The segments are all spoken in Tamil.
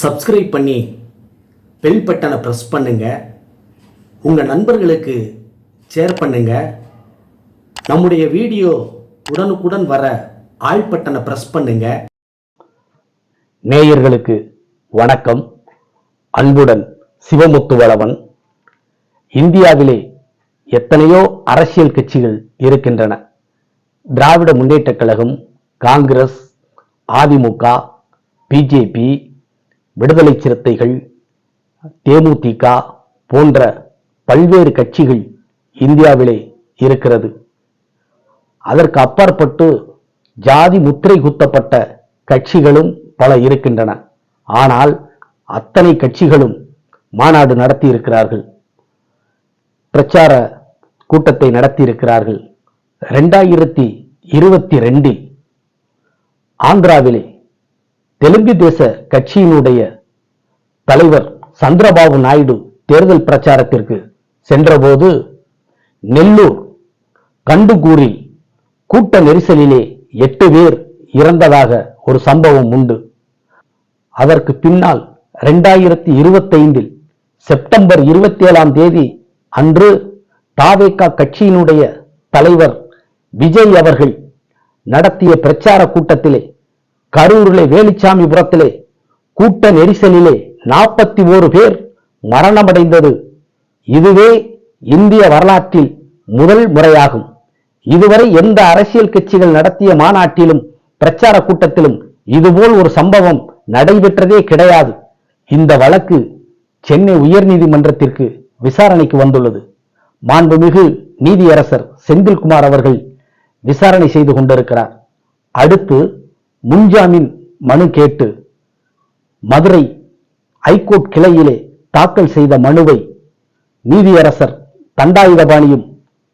சப்ஸ்கிரைப் பண்ணி பெல் பட்டனை ப்ரெஸ் பண்ணுங்கள் உங்கள் நண்பர்களுக்கு ஷேர் பண்ணுங்கள் நம்முடைய வீடியோ உடனுக்குடன் வர ஆள் பட்டனை ப்ரெஸ் பண்ணுங்கள் நேயர்களுக்கு வணக்கம். அன்புடன் சிவமுத்துவளவன். இந்தியாவிலே எத்தனையோ அரசியல் கட்சிகள் இருக்கின்றன. திராவிட முன்னேற்றக் கழகம் காங்கிரஸ் அதிமுக பிஜேபி விடுதலை சிறுத்தைகள் தேமுதிக போன்ற பல்வேறு கட்சிகள் இந்தியாவிலே இருக்கிறது. அதற்கு அப்பாற்பட்டு ஜாதி முத்திரை குத்தப்பட்ட கட்சிகளும் பல இருக்கின்றன. ஆனால் அத்தனை கட்சிகளும் மாநாடு நடத்தி இருக்கிறார்கள் பிரச்சார கூட்டத்தை நடத்தி இருக்கிறார்கள் ரெண்டாயிரத்தி இருபத்தி ரெண்டில் ஆந்திராவிலே தெலுங்கு தேச கட்சியினுடைய தலைவர் சந்திரபாபு நாயுடு தேர்தல் பிரச்சாரத்திற்கு சென்றபோது நெல்லூர் கண்டுகூரில் கூட்ட நெரிசலிலே எட்டு பேர் இறந்ததாக ஒரு சம்பவம் உண்டு. அதற்கு பின்னால் ரெண்டாயிரத்தி இருபத்தைந்தில் செப்டம்பர் இருபத்தி ஏழாம் தேதி அன்று தாவேகா கட்சியினுடைய தலைவர் விஜய் அவர்கள் நடத்திய பிரச்சார கூட்டத்திலே கரூரிலே வேலுச்சாமிபுரத்திலே கூட்ட நெரிசலிலே நாற்பத்தி ஓரு பேர் மரணமடைந்தது. இதுவே இந்திய வரலாற்றில் முதல் முறையாகும். இதுவரை எந்த அரசியல் கட்சிகள் நடத்திய மாநாட்டிலும் பிரச்சார கூட்டத்திலும் இதுபோல் ஒரு சம்பவம் நடைபெற்றதே கிடையாது. இந்த வழக்கு சென்னை உயர்நீதிமன்றத்திற்கு விசாரணைக்கு வந்துள்ளது. மாண்புமிகு நீதியரசர் செந்தில்குமார் அவர்கள் விசாரணை செய்து கொண்டிருக்கிறார். அடுத்து முன்ஜாமீன் மனு கேட்டு மதுரை ஐகோர்ட் கிளையிலே தாக்கல் செய்த மனுவை நீதியரசர் தண்டாயுதபாணியும்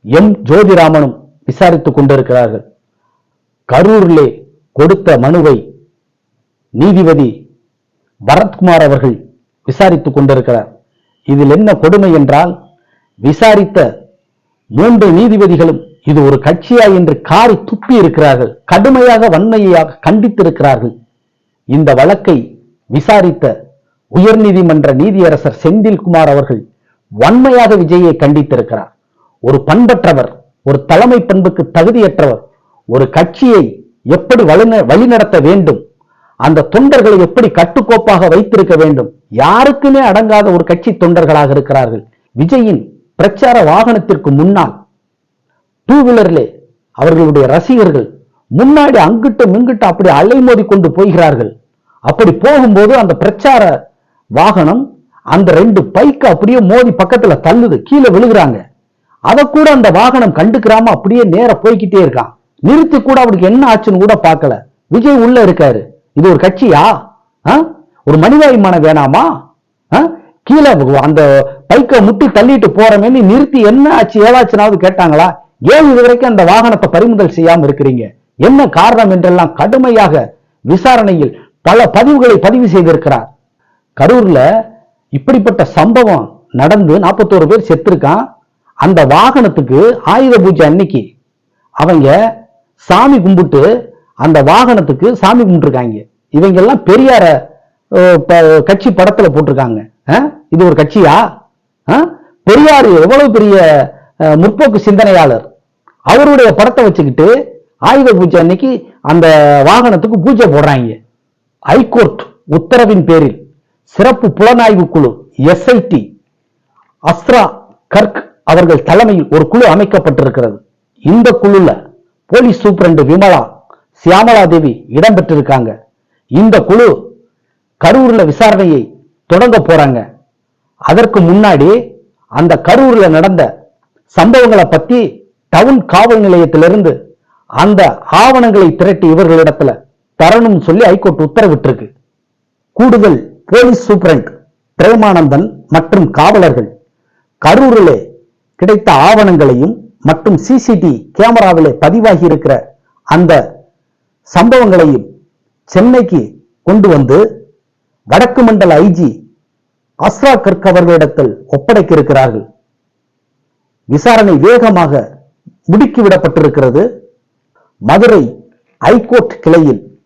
எம். ஜோதிராமனும் விசாரித்துக் கொண்டிருக்கிறார்கள். கரூரிலே கொடுத்த மனுவை நீதிபதி பரத்குமார் அவர்கள் விசாரித்துக் கொண்டிருக்கிறார். இதில் என்ன கொடுமை என்றால் விசாரித்த மூன்று நீதிபதிகளும் இது ஒரு கட்சியா என்று காரி துப்பி இருக்கிறார்கள் கடுமையாக வன்மையாக கண்டித்திருக்கிறார்கள். இந்த வழக்கை விசாரித்த உயர்நீதிமன்ற நீதியரசர் செந்தில்குமார் அவர்கள் வன்மையாக விஜயை கண்டித்திருக்கிறார். ஒரு பண்பற்றவர் ஒரு தலைமை பண்புக்கு தகுதியற்றவர் ஒரு கட்சியை எப்படி வழிந- வழிநடத்த வேண்டும் அந்த தொண்டர்களை எப்படி கட்டுக்கோப்பாக வைத்திருக்க வேண்டும் யாருக்குமே அடங்காத ஒரு கட்சி தொண்டர்களாக இருக்கிறார்கள். விஜயின் பிரச்சார வாகனத்திற்கு முன்னால் டூ வீலர்லே அவர்களுடைய ரசிகர்கள் முன்னாடி அங்கிட்டு மிங்கிட்டு அப்படி அலைமோதி கொண்டு போகிறார்கள். அப்படி போகும்போது அந்த பிரச்சார வாகனம் அந்த ரெண்டு பைக்கு அப்படியே மோதி பக்கத்துல தள்ளுது கீழே விழுகிறாங்க. அதை கூட அந்த வாகனம் கண்டுக்கிறாம அப்படியே நேர போய்க்கிட்டே இருக்கான். நிறுத்தி கூட அவருக்கு என்ன ஆச்சுன்னு கூட பார்க்கல. விஜய் உள்ள இருக்காரு. இது ஒரு கட்சியா? ஆ? ஒரு மனிதாபிமானம் வேணாமா? ஆ? கீழே அந்த பைக்கை முட்டி தள்ளிட்டு போறமே நிறுத்தி என்ன ஆச்சு? ஏதாச்சுனாவது கேட்டாங்களா? ஏன் இது வரைக்கும் அந்த வாகனத்தை பறிமுதல் செய்யாம இருக்கிறீங்க? என்ன காரணம் என்றெல்லாம் கடுமையாக விசாரணையில் பல பதிவுகளை பதிவு செய்திருக்கிறார். கரூர்ல இப்படிப்பட்ட சம்பவம் நடந்து நாற்பத்தோரு பேர் செத்துருக்கான். அந்த வாகனத்துக்கு ஆயுத பூஜை அன்னைக்கு அவங்க சாமி கும்பிட்டு அந்த வாகனத்துக்கு சாமி கும்பிட்டுருக்காங்க. இவங்கெல்லாம் பெரியார கட்சி படத்துல போட்டிருக்காங்க. இது ஒரு கட்சியா? பெரியார் எவ்வளவு பெரிய முற்போக்கு சிந்தனையாளர். அவருடைய படத்தை வச்சுக்கிட்டு ஆயுத பூஜை அன்னைக்கு அந்த வாகனத்துக்கு பூஜை போடுறாங்க. ஹைகோர்ட் உத்தரவின் பேரில் சிறப்பு புலனாய்வு குழு எஸ்ஐடி அஸ்ரா கர்க் அவர்கள் தலைமையில் ஒரு குழு அமைக்கப்பட்டிருக்கிறது. இந்த குழுல போலீஸ் சூப்பரண்டு விமலா சியாமலா தேவி இடம்பெற்றிருக்காங்க. இந்த குழு கரூர்ல விசாரணையை தொடங்க போறாங்க. அதற்கு முன்னாடி அந்த கரூர்ல நடந்த சம்பவங்களை பத்தி டவுன் காவல் நிலையத்திலிருந்து அந்த ஆவணங்களை திரட்டி இவர்களிடத்துல தரணும் சொல்லி ஹைகோர்ட் உத்தரவிட்டிருக்கு. கூடுதல் போலீஸ் சூப்பரண்ட் பிரேமானந்தன் மற்றும் காவலர்கள் கரூரிலே கிடைத்த ஆவணங்களையும் மற்றும் சிசிடி கேமராவிலே பதிவாகி இருக்கிற அந்த சம்பவங்களையும் சென்னைக்கு கொண்டு வந்து வடக்கு மண்டல ஐஜி அஸ்ரா கர்க் அவர்களிடத்தில் ஒப்படைக்க இருக்கிறார்கள். விசாரணை வேகமாக முடுக்கிவிடப்பட்டிருக்கிறது. மதுரை ஐகோர்ட் கிளையில்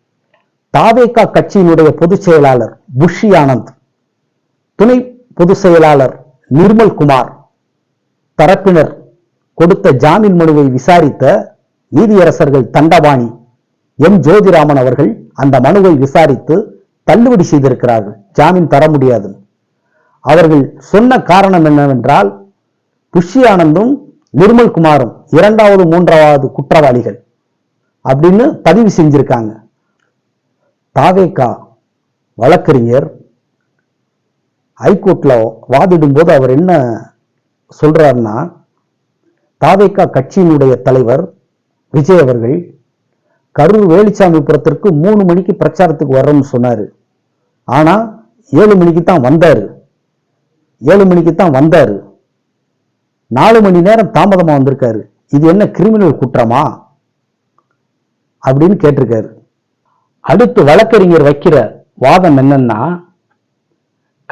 தாவேகா கட்சியினுடைய பொதுச் செயலாளர் புஷி ஆனந்த் துணை பொதுச் செயலாளர் நிர்மல் குமார் தரப்பினர் கொடுத்த ஜாமீன் மனுவை விசாரித்த நீதியரசர்கள் தண்டபாணி எம். ஜோதிராமன் அவர்கள் அந்த மனுவை விசாரித்து தள்ளுபடி செய்திருக்கிறார்கள். ஜாமீன் தர முடியாது. அவர்கள் சொன்ன காரணம் என்னவென்றால் புஷி ஆனந்தும் நிர்மல் குமாரும் இரண்டாவது மூன்றாவது குற்றவாளிகள் அப்படின்னு பதிவு செஞ்சிருக்காங்க. தாவேகா வழக்கறிஞர் ஹைகோர்ட்ல வாதிடும் போது அவர் என்ன சொல்றாருன்னா தாவேக்கா கட்சியினுடைய தலைவர் விஜய் அவர்கள் கரூர் வேலுச்சாமிபுரத்திற்கு மூணு மணிக்கு பிரச்சாரத்துக்கு வர்றோம்னு சொன்னாரு. ஆனா ஏழு மணிக்கு தான் வந்தாரு. ஏழு மணிக்கு தான் வந்தாரு. நாலு மணி நேரம் தாமதமா வந்திருக்காரு. இது என்ன கிரிமினல் குற்றமா? அப்படின்னு கேட்டிருக்காரு. அடுத்து வழக்கறிஞர் வைக்கிற வாதம் என்னன்னா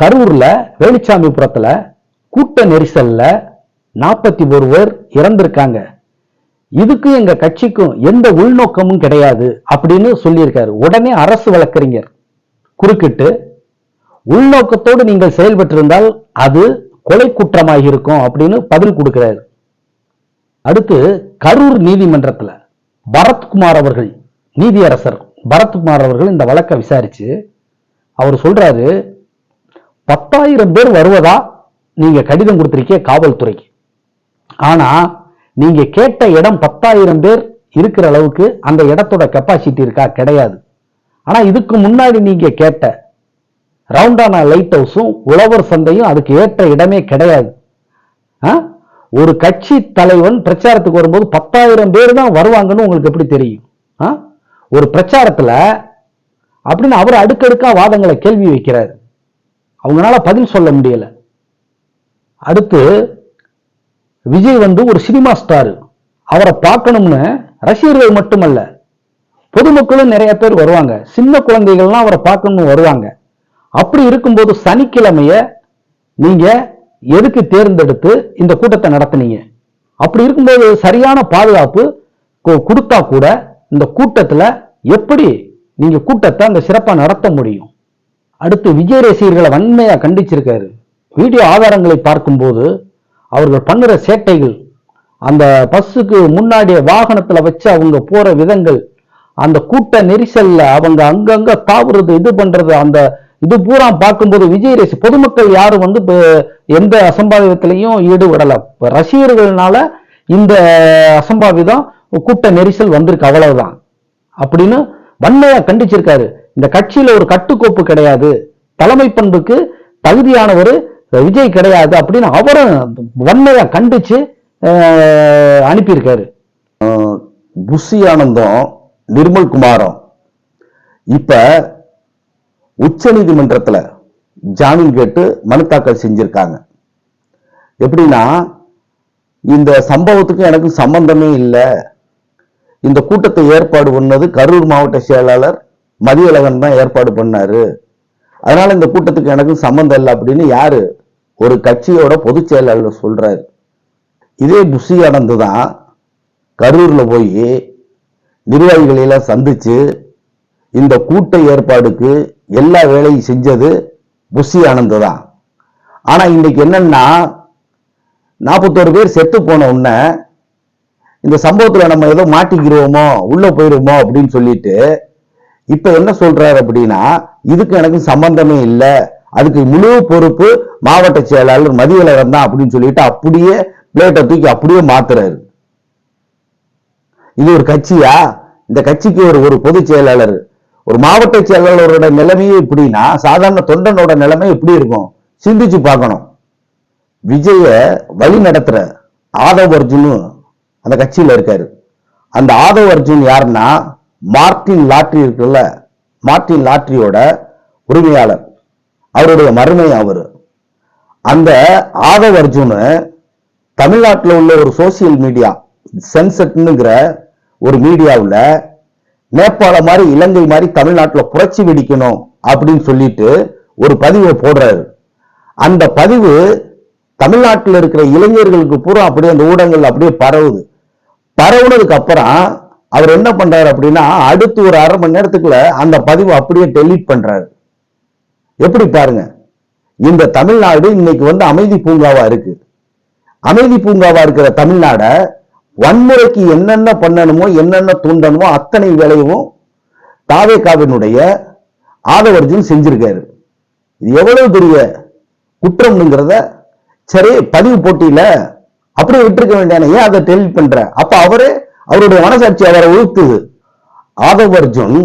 கரூர்ல வேலுச்சாமிபுரத்துல கூட்ட நெரிசல்ல நாற்பத்தி ஒரு பேர் இறந்திருக்காங்க. இதுக்கும் எங்க கட்சிக்கும் எந்த உள்நோக்கமும் கிடையாது அப்படின்னு சொல்லியிருக்காரு. உடனே அரசு வழக்கறிஞர் குறுக்கிட்டு உள்நோக்கத்தோடு நீங்கள் செயல்பட்டிருந்தால் அது கொலை குற்றமாக இருக்கும் அப்படின்னு பதில் கொடுக்கிறாரு. அடுத்து கரூர் நீதிமன்றத்தில் பரத்குமார் அவர்கள் நீதியரசர் பரத்குமார் அவர்கள் இந்த வழக்கை விசாரிச்சு அவர் சொல்றாரு பத்தாயிரம் பேர் வருவதா நீங்க கடிதம் கொடுத்துருக்கே காவல்துறைக்கு. ஆனா நீங்க கேட்ட இடம் பத்தாயிரம் பேர் இருக்கிற அளவுக்கு அந்த இடத்தோட கெப்பாசிட்டி இருக்கா? கிடையாது. ஆனா இதுக்கு முன்னாடி நீங்க கேட்ட ரவுண்டானா லைட் ஹவுஸும் உழவர் சந்தையும் அதுக்கு ஏற்ற இடமே கிடையாது. ஆ? ஒரு கட்சி தலைவன் பிரச்சாரத்துக்கு வரும்போது பத்தாயிரம் பேர் தான் வருவாங்கன்னு உங்களுக்கு எப்படி தெரியும்? ஆ? ஒரு பிரச்சாரத்தில் அப்படின்னு அவர் அடுக்கடுக்கா வாதங்களை கேள்வி வைக்கிறார். அவங்களால பதில் சொல்ல முடியல. அடுத்து விஜய் வந்து ஒரு சினிமா ஸ்டார். அவரை பார்க்கணும்னு ரசிகர்கள் மட்டுமல்ல பொதுமக்களும் நிறைய பேர் வருவாங்க. சின்ன குழந்தைகள்லாம் அவரை பார்க்கணும்னு வருவாங்க. அப்படி இருக்கும்போது சனிக்கிழமைய நீங்க எதுக்கு தேர்ந்தெடுத்து இந்த கூட்டத்தை நடத்துனீங்க? அப்படி இருக்கும்போது சரியான பாதுகாப்பு கொடுத்தா கூட இந்த கூட்டத்தில் எப்படி நீங்க கூட்டத்தை அந்த சிறப்பாக நடத்த முடியும்? அடுத்து விஜய் ரசிகர்களை வன்மையாக கண்டிச்சிருக்காரு. வீடியோ ஆதாரங்களை பார்க்கும்போது அவர்கள் பண்ணுற சேட்டைகள் அந்த பஸ்ஸுக்கு முன்னாடி வாகனத்தில் வச்சு அவங்க போற விதங்கள் அந்த கூட்ட நெரிசல்ல அவங்க அங்கங்க தாவுறது இது பண்றது அந்த இது பூரா பார்க்கும்போது விஜய் ரசி பொதுமக்கள் யாரும் வந்து எந்த அசம்பாவிதத்திலையும் ஈடுபடலை. ரசிகர்கள்னால இந்த அசம்பாவிதம் கூட்ட நெரிசல் வந்திருக்கு அவ்வளவுதான். அப்படின்னு வன்மையா கண்டிச்சிருக்காரு. இந்த கட்சியில ஒரு கட்டுக்கோப்பு கிடையாது. தலைமை பண்புக்கு தகுதியானவர் விஜய் கிடையாது அப்படின்னு அவரும் வன்மையா கண்டிச்சு அனுப்பியிருக்காரு. புஷி ஆனந்தம் நிர்மல் குமாரும். இப்ப உச்ச நீதிமன்றத்தில் ஜாமீன் கேட்டு மனு தாக்கல் செஞ்சிருக்காங்க. எப்படின்னா இந்த சம்பவத்துக்கும் எனக்கு சம்பந்தமே இல்லை. இந்த கூட்டத்தை ஏற்பாடு பண்ணது கரூர் மாவட்ட செயலாளர் மதியழகன் தான் ஏற்பாடு பண்ணார். அதனால இந்த கூட்டத்துக்கு எனக்கு சம்பந்தம் இல்லை அப்படின்னு யாரு? ஒரு கட்சியோட பொதுச் செயலாளர் சொல்கிறார் இதே புஷி ஆனந்து தான் கரூரில் போய் நிர்வாகிகளெல்லாம் சந்தித்து சந்திச்சு இந்த கூட்ட ஏற்பாடுக்கு எல்லா வேலையும் செஞ்சது புஷி ஆனந்த் தான். ஆனால் இன்னைக்கு என்னன்னா நாற்பத்தோரு பேர் செத்து போன உடனே இந்த சம்பவத்தில் நம்ம ஏதோ மாட்டிக்கிறோமோ உள்ளே போயிடுமோ அப்படின்னு சொல்லிட்டு இப்போ என்ன சொல்கிறாரு அப்படின்னா இதுக்கு எனக்கு சம்பந்தமே இல்லை. அதுக்கு முழு பொறுப்பு மாவட்ட செயலாளர் மதியழகன் தான் அப்படின்னு சொல்லிட்டு அப்படியே பிளேட்டை தூக்கி அப்படியே மாத்துறாரு. இது ஒரு கட்சியா? இந்த கட்சிக்கு ஒரு ஒரு பொதுச் செயலாளர் ஒரு மாவட்ட செயலாளரோட நிலைமையே இப்படின்னா சாதாரண தொண்டனோட நிலைமை எப்படி இருக்கும்? சிந்திச்சு பார்க்கணும். விஜய வழி நடத்துற ஆதவ் அர்ஜுனும் அந்த கட்சியில இருக்காரு. அந்த ஆதவ் அர்ஜுன் யாருன்னா மார்டின் லாட்ரி இருக்குல்ல மார்டின் லாட்ரியோட உரிமையாளர். அவருடைய மருமை அவர். அந்த ஆதவ் அர்ஜுனு தமிழ்நாட்டில் உள்ள ஒரு சோசியல் மீடியா சென்செட்னுங்கிற ஒரு மீடியாவில் நேபாள மாதிரி இலங்கை மாதிரி தமிழ்நாட்டில் புரட்சி வெடிக்கணும் அப்படின்னு சொல்லிட்டு ஒரு பதிவை போடுறாரு. அந்த பதிவு தமிழ்நாட்டில் இருக்கிற இளைஞர்களுக்கு பூரா அப்படியே அந்த ஊடகங்கள் அப்படியே பரவுது. பரவுனதுக்கு அப்புறம் அவர் என்ன பண்றாரு அப்படின்னா அடுத்து ஒரு அரை மணி நேரத்துக்குள்ள அந்த பதிவு அப்படியே டெலீட் பண்றாரு. எப்படி பாருங்க. இந்த தமிழ்நாடு இன்னைக்கு வந்து அமைதி பூங்காவா இருக்கு. அமைதி பூங்காவா இருக்கிற தமிழ்நாட வன்முறைக்கு என்னென்ன பண்ணணுமோ என்னென்ன தூண்டணுமோ அத்தனை வேலையும் தாவேகாவினுடைய ஆதவர்ஜுன் செஞ்சிருக்காரு. இது எவ்வளவு பெரிய குற்றம்ங்கிறத சரி பதிவு போட்டியில அப்படியே விட்டுருக்க வேண்டியான ஏன் அதை டெலிட் பண்ற? அப்ப அவரு அவருடைய மனசாட்சி அவரை உழுத்துது. ஆதவர்ஜுன்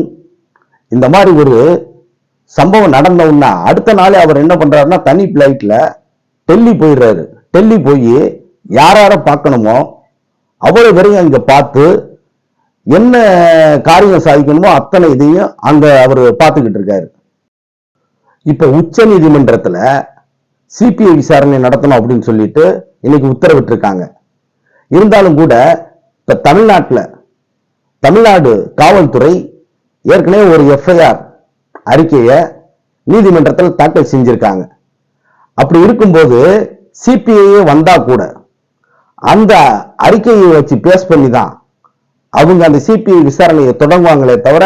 இந்த மாதிரி ஒரு சம்பவம் நடந்தவுன்னா அடுத்த நாளே அவர் என்ன பண்றாருன்னா தனி பிளைட்ல டெல்லி போயிடுறாரு. டெல்லி போய் யார யார பார்க்கணுமோ அவ்வளவு வரையும் அங்க பார்த்து என்ன காரியம் சாதிக்கணுமோ அத்தனை இதையும் அங்க அவர் பார்த்துக்கிட்டு இருக்காரு. இப்ப உச்ச நீதிமன்றத்துல சிபிஐ விசாரணை நடத்தணும் அப்படின்னு சொல்லிட்டு இன்னைக்கு உத்தரவிட்டிருக்காங்க. இருந்தாலும் கூட இப்ப தமிழ்நாட்டில் தமிழ்நாடு காவல்துறை ஏற்கனவே ஒரு எஃப்ஐஆர் அறிக்கையை நீதிமன்றத்தில் தாக்கல் செஞ்சிருக்காங்க. அப்படி இருக்கும்போது சிபிஐ வந்தா கூட அந்த அறிக்கையை வச்சு பேஸ் பண்ணி தான் அவங்க அந்த சிபிஐ விசாரணையை தொடங்குவாங்களே தவிர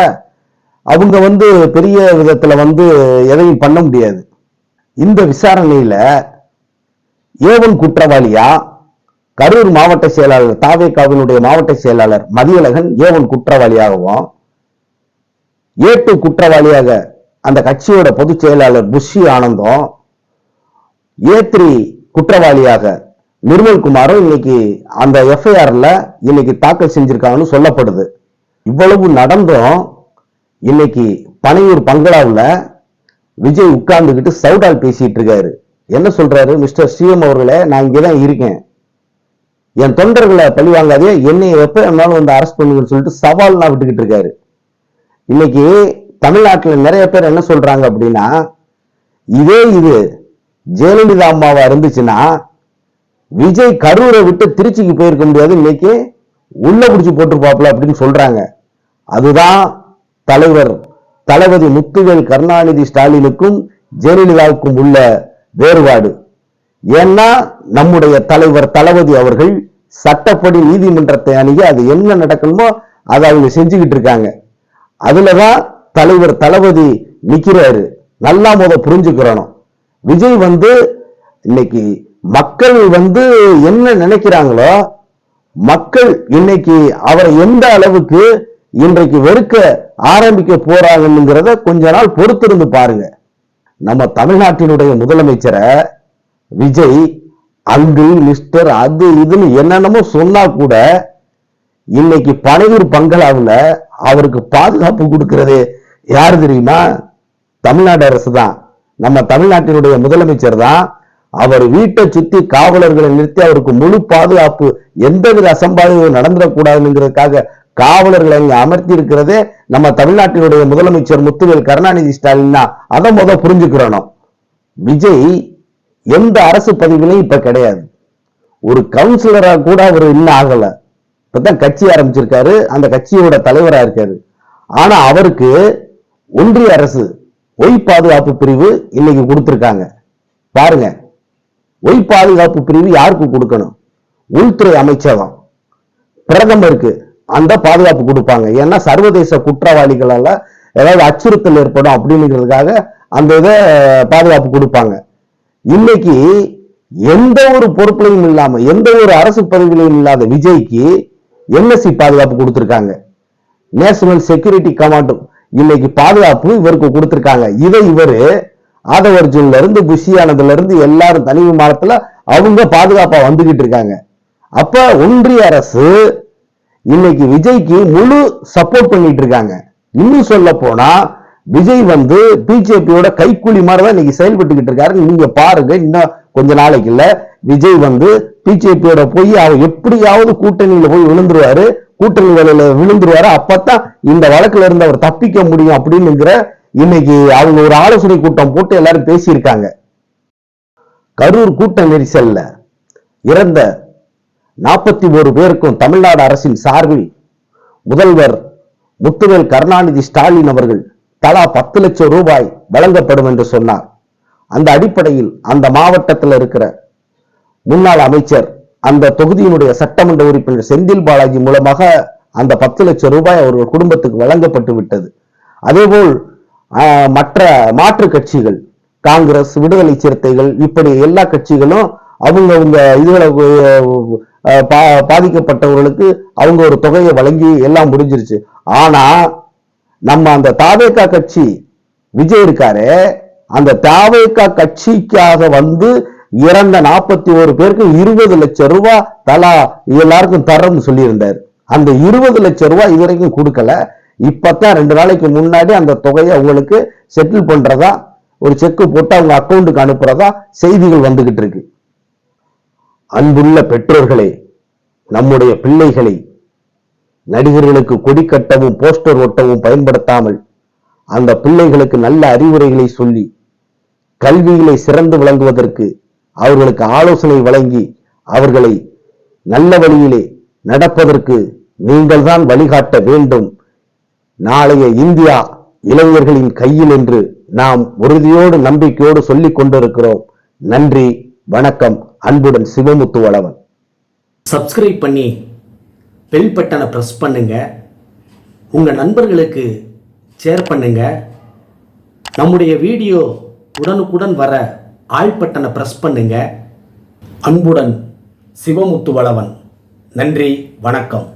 அவங்க வந்து பெரிய விதத்தில் வந்து எதையும் பண்ண முடியாது. இந்த விசாரணையில் ஏவன் குற்றவாளியா கரூர் மாவட்ட செயலாளர் தாவேகாவினுடைய மாவட்ட செயலாளர் மதியழகன் ஏவன் குற்றவாளியாகவும் ஏட்டு குற்றவாளியாக அந்த கட்சியோட பொதுச் செயலாளர் புஷி ஆனந்தம் ஏத்ரி குற்றவாளியாக நிர்மல்குமாரும் இன்னைக்கு அந்த எஃப்ஐஆர்ல இன்னைக்கு தாக்கல் செஞ்சிருக்காங்கன்னு சொல்லப்படுது. இவ்வளவு நடந்தும். இன்னைக்கு பனையூர் பங்களாவில் விஜய் உட்கார்ந்துக்கிட்டு சவுடால் பேசிட்டு இருக்காரு. என்ன சொல்றாரு? மிஸ்டர் சிஎம் அவர்களே நான் இங்கே தான் இருக்கேன். என் தொண்டர்களை பழி வாங்காதே என்னை எப்ப வேணாலும் வந்து அரெஸ்ட் பண்ணுங்கன்னு சொல்லிட்டு சவால்லாம் விட்டுக்கிட்டு இருக்காரு. இன்னைக்கு தமிழ்நாட்டில் நிறைய பேர் என்ன சொல்றாங்க அப்படின்னா இதே இது ஜெயலலிதா அம்மாவா இருந்துச்சுன்னா விஜய் கரூரை விட்டு திருச்சிக்கு போயிருக்க முடியாது. இன்னைக்கு உள்ள பிடிச்சு போட்டிருப்பாப்ல அப்படின்னு சொல்றாங்க. அதுதான் தலைவர் தளபதி முத்துவேல் கருணாநிதி ஸ்டாலினுக்கும் ஜெயலலிதாவுக்கும் உள்ள வேறுபாடு. ஏன்னா நம்முடைய தலைவர் தளபதி அவர்கள் சட்டப்படி நீதிமன்றத்தை அணுகி அது என்ன நடக்கணுமோ அதை அவங்க செஞ்சுக்கிட்டு இருக்காங்க. அதுலதான் தலைவர் தளபதி நிக்கிறாரு. நல்லா முத புரிஞ்சுக்கிறணும். விஜய் வந்து இன்னைக்கு மக்கள் வந்து என்ன நினைக்கிறாங்களோ மக்கள் இன்னைக்கு அவரை எந்த அளவுக்கு இன்றைக்கு வெறுக்க ஆரம்பிக்க போறாங்கங்கிறத கொஞ்ச நாள் பொறுத்திருந்து பாருங்க. நம்ம தமிழ்நாட்டினுடைய முதலமைச்சரை விஜய் அங்கு மிஸ்டர் அது இதுன்னு என்னென்னமோ சொன்னா கூட இன்னைக்கு பனையூர் பங்களாவில் அவருக்கு பாதுகாப்பு கொடுக்கிறது யார் தெரியுமா? தமிழ்நாடு அரசு தான். நம்ம தமிழ்நாட்டினுடைய முதலமைச்சர் தான். அவர் வீட்டை சுத்தி காவலர்களை நிறுத்தி அவருக்கு முழு பாதுகாப்பு எந்தவித அசம்பாவிதமும் நடந்துடக்கூடாதுங்கிறதுக்காக காவலர்களை இங்க அமர்த்தி இருக்கிறதே நம்ம தமிழ்நாட்டினுடைய முதலமைச்சர் முத்துவேல் கருணாநிதி ஸ்டாலின் தான். அதை முத புரிஞ்சுக்கிறணும். விஜய் எந்த அரசு பதவியிலையும் இப்ப கிடையாது. ஒரு கவுன்சிலரா கூட அவர் இன்னும் ஆகல. இப்பதான் கட்சி ஆரம்பிச்சிருக்காரு. அந்த கட்சியோட தலைவரா இருக்காரு. ஆனா அவருக்கு ஒன்றிய அரசு ஒய் பாதுகாப்பு பிரிவு இன்னைக்கு கொடுத்துருக்காங்க. பாருங்க. ஒய் பாதுகாப்பு பிரிவு யாருக்கு கொடுக்கணும்? உள்துறை அமைச்சகம் பிரதமருக்கு அந்த பாதுகாப்பு கொடுப்பாங்க. ஏன்னா சர்வதேச குற்றவாளிகளால் ஏதாவது அச்சுறுத்தல் ஏற்படும் அப்படிங்கிறதுக்காக அந்த இதை பாதுகாப்பு கொடுப்பாங்க. இன்னைக்கு எந்த ஒரு பொறுப்புலையும் இல்லாம எந்த ஒரு அரசு பதவியிலையும் இல்லாத விஜய்க்கு என்எஸ்சி பாதுகாப்பு கொடுத்துருக்காங்க. நேஷனல் செக்யூரிட்டி கமாண்டோ இன்னைக்கு பாதுகாப்பு இவருக்கு கொடுத்துருக்காங்க. இதை இவரு ஆதவர்ஜுன்ல இருந்து புஷியானதுல இருந்து எல்லாரும் தனி விமானத்துல அவங்க பாதுகாப்பா வந்துகிட்டு இருக்காங்க. அப்ப ஒன்றிய அரசு இன்னைக்கு விஜய்க்கு முழு சப்போர்ட் பண்ணிட்டு இருக்காங்க. இன்னும் சொல்ல போனா விஜய் வந்து பிஜேபியோட கைக்கூலி மாதிரி தான் இன்னைக்கு செயல்பட்டுக்கிட்டு இருக்காரு. நீங்க பாருங்க இன்னும் கொஞ்ச நாளைக்கு இல்ல விஜய் வந்து பிஜேபியோட போய் அவர் எப்படியாவது கூட்டணியில போய் விழுந்துருவாரு கூட்டணி வேலையில விழுந்துருவாரு அப்பதான் இந்த வழக்குல இருந்து அவர் தப்பிக்க முடியும் அப்படின்னுங்கிற இன்னைக்கு அவங்க ஒரு ஆலோசனை கூட்டம் போட்டு எல்லாரும் பேசியிருக்காங்க. கரூர் கூட்ட நெரிசல்ல இறந்த நாற்பத்தி ஒரு பேருக்கும் தமிழ்நாடு அரசின் சார்பில் முதல்வர் முத்துவேல் கருணாநிதி ஸ்டாலின் அவர்கள் தலா பத்து லட்சம் ரூபாய் வழங்கப்படும் என்று சொன்னார். அந்த அடிப்படையில் அந்த மாவட்டத்தில் இருக்கிற முன்னாள் அமைச்சர் அந்த தொகுதியினுடைய சட்டமன்ற உறுப்பினர் செந்தில் பாலாஜி மூலமாக அந்த பத்து லட்சம் ரூபாய் அவர்கள் குடும்பத்துக்கு வழங்கப்பட்டு விட்டது. அதேபோல் மற்ற மாற்று கட்சிகள் காங்கிரஸ் விடுதலை சிறுத்தைகள் இப்படி எல்லா கட்சிகளும் அவங்க அவங்க இதுகளை பா- பாதிக்கப்பட்டவர்களுக்கு அவங்க ஒரு தொகையை வழங்கி எல்லாம் முடிஞ்சிருச்சு. ஆனா நம்ம அந்த தாவேக்கா கட்சி விஜய் இருக்காரு அந்த தாவேக்கா கட்சிக்காக வந்து இறந்த நாற்பத்தி ஒரு பேருக்கு இருபது லட்சம் ரூபாய் தலா எல்லாருக்கும் தரம்னு சொல்லியிருந்தார். அந்த இருபது லட்சம் ரூபாய் இதுவரைக்கும் கொடுக்கல. இப்போத்தான் ரெண்டு நாளைக்கு முன்னாடி அந்த தொகையை அவங்களுக்கு செட்டில் பண்றதா ஒரு செக்கு போட்டு அவங்க அக்கௌண்ட்டுக்கு அனுப்புறதா செய்திகள் வந்துகிட்டு இருக்கு. அன்புள்ள பெற்றோர்களே நம்முடைய பிள்ளைகளை நடிகர்களுக்கு கொடி கட்டவும் போஸ்டர் ஒட்டவும் பயன்படுத்தாமல் அந்த பிள்ளைகளுக்கு நல்ல அறிவுரைகளை சொல்லி கல்வியிலே சிறந்து விளங்குவதற்கு அவர்களுக்கு ஆலோசனை வழங்கி அவர்களை நல்ல வழியிலே நடப்பதற்கு நீங்கள்தான் வழிகாட்ட வேண்டும் நாளைய இந்தியா இளைஞர்களின் கையில் என்று நாம் உறுதியோடு நம்பிக்கையோடு சொல்லிக் கொண்டிருக்கிறோம். நன்றி வணக்கம். அன்புடன் சிவமுத்து வளவன். சப்ஸ்கிரைப் பண்ணி பெல் பட்டனை ப்ரெஸ் பண்ணுங்க. உங்கள் நண்பர்களுக்கு ஷேர் பண்ணுங்க. நம்முடைய வீடியோ உடனுக்குடன் வர ஆல் பட்டனை ப்ரெஸ் பண்ணுங்க. அன்புடன் சிவமுத்து வளவன். நன்றி வணக்கம்.